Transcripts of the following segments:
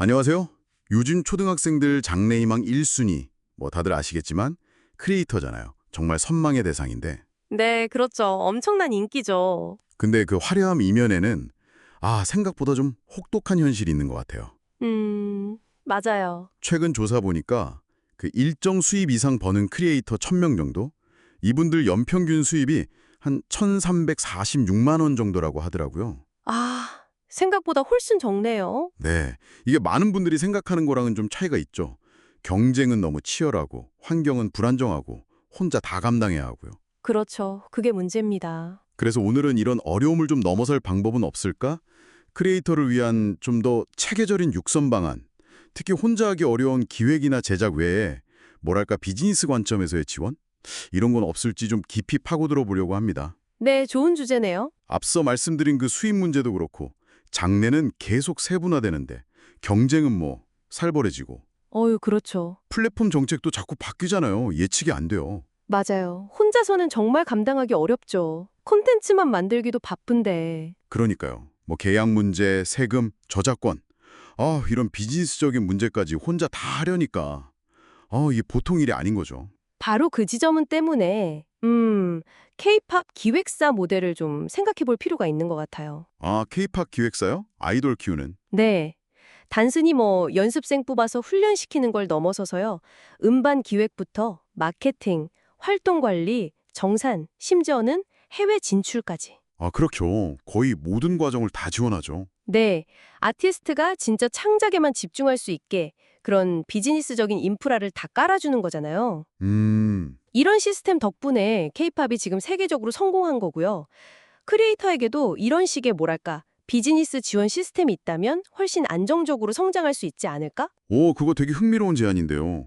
안녕하세요. 요즘 초등학생들 장래희망 1순위, 뭐 다들 아시겠지만 크리에이터잖아요. 정말 선망의 대상인데. 네, 그렇죠. 엄청난 인기죠. 근데 그 화려함 이면에는 아, 생각보다 좀 혹독한 현실이 있는 것 같아요. 음, 맞아요. 최근 조사 보니까 그 일정 수입 이상 버는 크리에이터 1000명 정도? 이분들 연평균 수입이 한 1346만 원 정도라고 하더라고요. 아, 생각보다 훨씬 적네요. 네, 이게 많은 분들이 생각하는 거랑은 좀 차이가 있죠. 경쟁은 너무 치열하고 환경은 불안정하고 혼자 다 감당해야 하고요. 그렇죠. 그게 문제입니다. 그래서 오늘은 이런 어려움을 좀 넘어설 방법은 없을까? 크리에이터를 위한 좀 더 체계적인 육선 방안, 특히 혼자 하기 어려운 기획이나 제작 외에 뭐랄까 비즈니스 관점에서의 지원? 이런 건 없을지 좀 깊이 파고들어 보려고 합니다. 네, 좋은 주제네요. 앞서 말씀드린 그 수입 문제도 그렇고 장래는 계속 세분화되는데 경쟁은 뭐 살벌해지고 어유, 그렇죠. 플랫폼 정책도 자꾸 바뀌잖아요. 예측이 안 돼요. 맞아요. 혼자서는 정말 감당하기 어렵죠. 콘텐츠만 만들기도 바쁜데. 그러니까요. 뭐 계약 문제, 세금, 저작권. 아, 이런 비즈니스적인 문제까지 혼자 다 하려니까. 아, 이게 보통 일이 아닌 거죠. 바로 그 지점은 때문에 음, K-팝 기획사 모델을 좀 생각해 볼 필요가 있는 것 같아요. 아, 케이팝 기획사요? 아이돌 키우는. 네. 단순히 뭐 연습생 뽑아서 훈련시키는 걸 넘어서서요. 음반 기획부터 마케팅, 활동 관리, 정산, 심지어는 해외 진출까지. 아, 그렇죠. 거의 모든 과정을 다 지원하죠. 네. 아티스트가 진짜 창작에만 집중할 수 있게 그런 비즈니스적인 인프라를 다 깔아주는 거잖아요. 음, 이런 시스템 덕분에 케이팝이 지금 세계적으로 성공한 거고요. 크리에이터에게도 이런 식의 뭐랄까 비즈니스 지원 시스템이 있다면 훨씬 안정적으로 성장할 수 있지 않을까? 오, 그거 되게 흥미로운 제안인데요.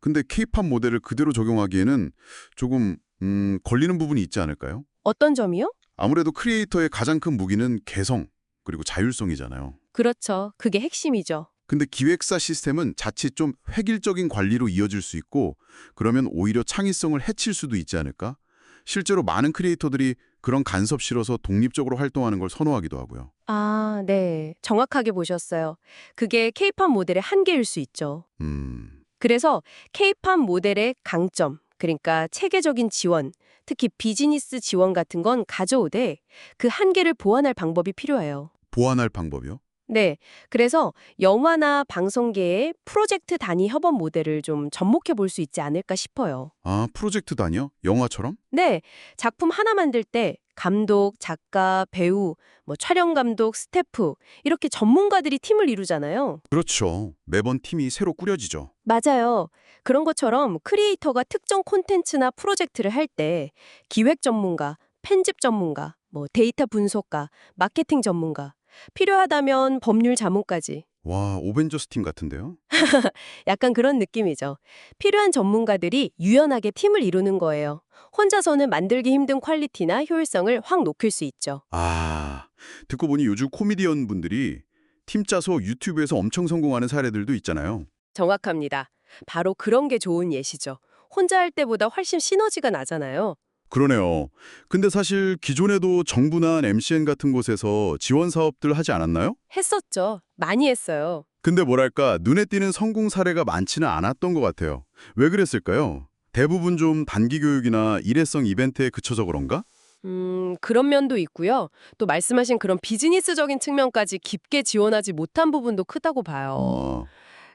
근데 케이팝 모델을 그대로 적용하기에는 조금, 음, 걸리는 부분이 있지 않을까요? 어떤 점이요? 아무래도 크리에이터의 가장 큰 무기는 개성, 그리고 자율성이잖아요. 그렇죠. 그게 핵심이죠. 근데 기획사 시스템은 자칫 좀 획일적인 관리로 이어질 수 있고 그러면 오히려 창의성을 해칠 수도 있지 않을까? 실제로 많은 크리에이터들이 그런 간섭 실어서 독립적으로 활동하는 걸 선호하기도 하고요. 아, 네. 정확하게 보셨어요. 그게 케이팝 모델의 한계일 수 있죠. 음, 그래서 케이팝 모델의 강점, 그러니까 체계적인 지원, 특히 비즈니스 지원 같은 건 가져오되 그 한계를 보완할 방법이 필요해요. 보완할 방법이요? 네. 그래서 영화나 방송계의 프로젝트 단위 협업 모델을 좀 접목해 볼 수 있지 않을까 싶어요. 아, 프로젝트 단위요? 영화처럼? 네. 작품 하나 만들 때 감독, 작가, 배우, 뭐 촬영 감독, 스태프 이렇게 전문가들이 팀을 이루잖아요. 그렇죠. 매번 팀이 새로 꾸려지죠. 맞아요. 그런 것처럼 크리에이터가 특정 콘텐츠나 프로젝트를 할 때 기획 전문가, 편집 전문가, 뭐 데이터 분석가, 마케팅 전문가, 필요하다면 법률 자문까지 와, 오벤져스 팀 같은데요? 약간 그런 느낌이죠. 필요한 전문가들이 유연하게 팀을 이루는 거예요. 혼자서는 만들기 힘든 퀄리티나 효율성을 확 높일 수 있죠. 아, 듣고 보니 요즘 코미디언 분들이 팀 짜서 유튜브에서 엄청 성공하는 사례들도 있잖아요. 정확합니다. 바로 그런 게 좋은 예시죠. 혼자 할 때보다 훨씬 시너지가 나잖아요. 그러네요. 근데 사실 기존에도 정부나 MCN 같은 곳에서 지원 사업들 하지 않았나요? 했었죠. 많이 했어요. 근데 뭐랄까 눈에 띄는 성공 사례가 많지는 않았던 것 같아요. 왜 그랬을까요? 대부분 좀 단기 교육이나 일회성 이벤트에 그쳐져 그런가? 음, 그런 면도 있고요. 또 말씀하신 그런 비즈니스적인 측면까지 깊게 지원하지 못한 부분도 크다고 봐요. 어,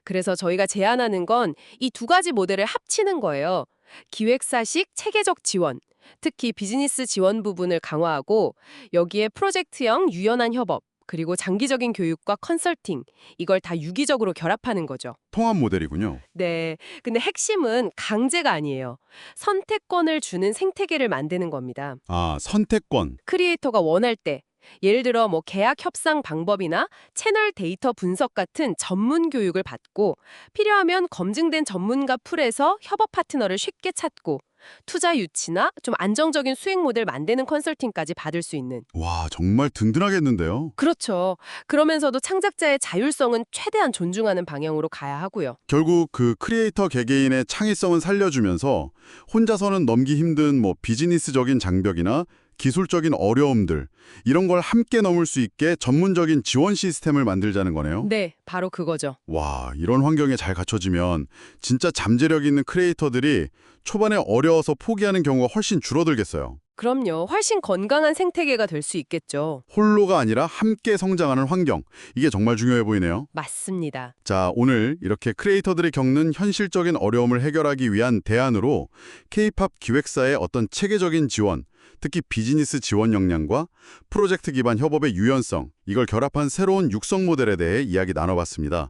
그래서 저희가 제안하는 건 이 두 가지 모델을 합치는 거예요. 기획사식 체계적 지원, 특히 비즈니스 지원 부분을 강화하고 여기에 프로젝트형 유연한 협업, 그리고 장기적인 교육과 컨설팅, 이걸 다 유기적으로 결합하는 거죠. 통합 모델이군요. 네. 근데 핵심은 강제가 아니에요. 선택권을 주는 생태계를 만드는 겁니다. 아, 선택권. 크리에이터가 원할 때 예를 들어 뭐 계약 협상 방법이나 채널 데이터 분석 같은 전문 교육을 받고 필요하면 검증된 전문가 풀에서 협업 파트너를 쉽게 찾고 투자 유치나 좀 안정적인 수익 모델 만드는 컨설팅까지 받을 수 있는 와, 정말 든든하겠는데요. 그렇죠. 그러면서도 창작자의 자율성은 최대한 존중하는 방향으로 가야 하고요. 결국 그 크리에이터 개개인의 창의성은 살려주면서 혼자서는 넘기 힘든 뭐 비즈니스적인 장벽이나 기술적인 어려움들 이런 걸 함께 넘을 수 있게 전문적인 지원 시스템을 만들자는 거네요. 네, 바로 그거죠. 와, 이런 환경에 잘 갖춰지면 진짜 잠재력 있는 크리에이터들이 초반에 어려워서 포기하는 경우가 훨씬 줄어들겠어요. 그럼요. 훨씬 건강한 생태계가 될 수 있겠죠. 홀로가 아니라 함께 성장하는 환경. 이게 정말 중요해 보이네요. 맞습니다. 자, 오늘 이렇게 크리에이터들이 겪는 현실적인 어려움을 해결하기 위한 대안으로 K-팝 기획사의 어떤 체계적인 지원, 특히 비즈니스 지원 역량과 프로젝트 기반 협업의 유연성, 이걸 결합한 새로운 육성 모델에 대해 이야기 나눠봤습니다.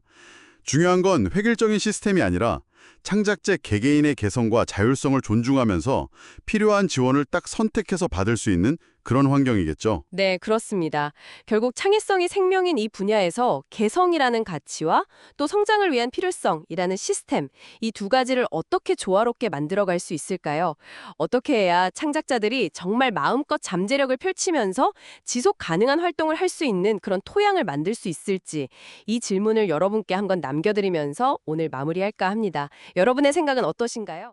중요한 건 획일적인 시스템이 아니라 창작자 개개인의 개성과 자율성을 존중하면서 필요한 지원을 딱 선택해서 받을 수 있는 그런 환경이겠죠. 네, 그렇습니다. 결국 창의성이 생명인 이 분야에서 개성이라는 가치와 또 성장을 위한 필요성이라는 시스템, 이 두 가지를 어떻게 조화롭게 만들어갈 수 있을까요? 어떻게 해야 창작자들이 정말 마음껏 잠재력을 펼치면서 지속 가능한 활동을 할 수 있는 그런 토양을 만들 수 있을지 이 질문을 여러분께 한번 남겨드리면서 오늘 마무리할까 합니다. 여러분의 생각은 어떠신가요?